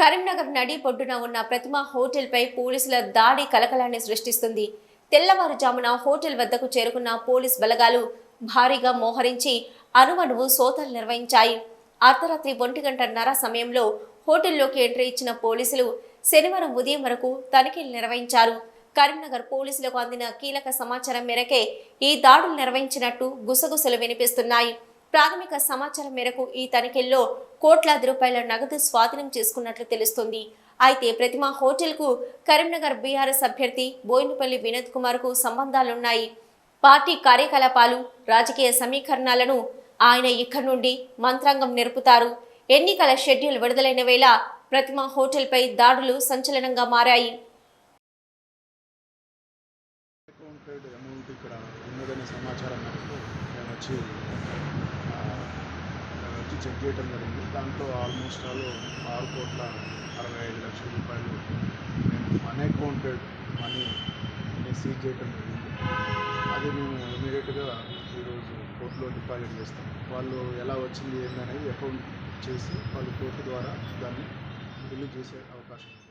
కరీంనగర్ నడి పొడ్డున ఉన్న ప్రతిమ హోటల్పై పోలీసుల దాడి కలకలాన్ని సృష్టిస్తుంది. తెల్లవారుజామున హోటల్ వద్దకు చేరుకున్న పోలీస్ బలగాలు భారీగా మోహరించి అణువణువు సోతలు నిర్వహించాయి. అర్ధరాత్రి ఒంటి గంటన్నర సమయంలో హోటల్లోకి ఎంట్రీ ఇచ్చిన పోలీసులు శనివారం ఉదయం వరకు తనిఖీలు నిర్వహించారు. కరీంనగర్ పోలీసులకు అందిన కీలక సమాచారం మేరకే ఈ దాడులు నిర్వహించినట్టు గుసగుసలు వినిపిస్తున్నాయి. ప్రాథమిక సమాచారం మేరకు ఈ తనిఖీల్లో కోట్లాది రూపాయల నగదు స్వాధీనం చేసుకున్నట్లు తెలుస్తుంది. అయితే ప్రతిమ హోటల్కు కరీంనగర్ బీఆర్ఎస్ అభ్యర్థి బోయినపల్లి వినోద్ కుమార్కు సంబంధాలున్నాయి. పార్టీ కార్యకలాపాలు రాజకీయ సమీకరణాలను ఆయన ఇక్కడి నుండి మంత్రాంగం నెరుపుతారు. ఎన్నికల షెడ్యూల్ విడుదలైన వేళ ప్రతిమ హోటల్పై దాడులు సంచలనంగా మారాయి. సమాచారం వచ్చి వచ్చి చెక్ చేయడం జరిగింది. దాంట్లో ఆల్మోస్ట్ ఆల్ ఆరు కోట్ల అరవై ఐదు లక్షల రూపాయలు మేము అన్అకౌంటెడ్ మనీ సీజ్ చేయడం జరిగింది. అది మేము ఇమీడియట్గా ఈరోజు కోర్టులో డిపాజిట్ చేస్తాం. వాళ్ళు ఎలా వచ్చింది ఏందనేది అకౌంట్ చేసి వాళ్ళు కోర్టు ద్వారా దాన్ని బిల్లు చేసే అవకాశం ఉంది.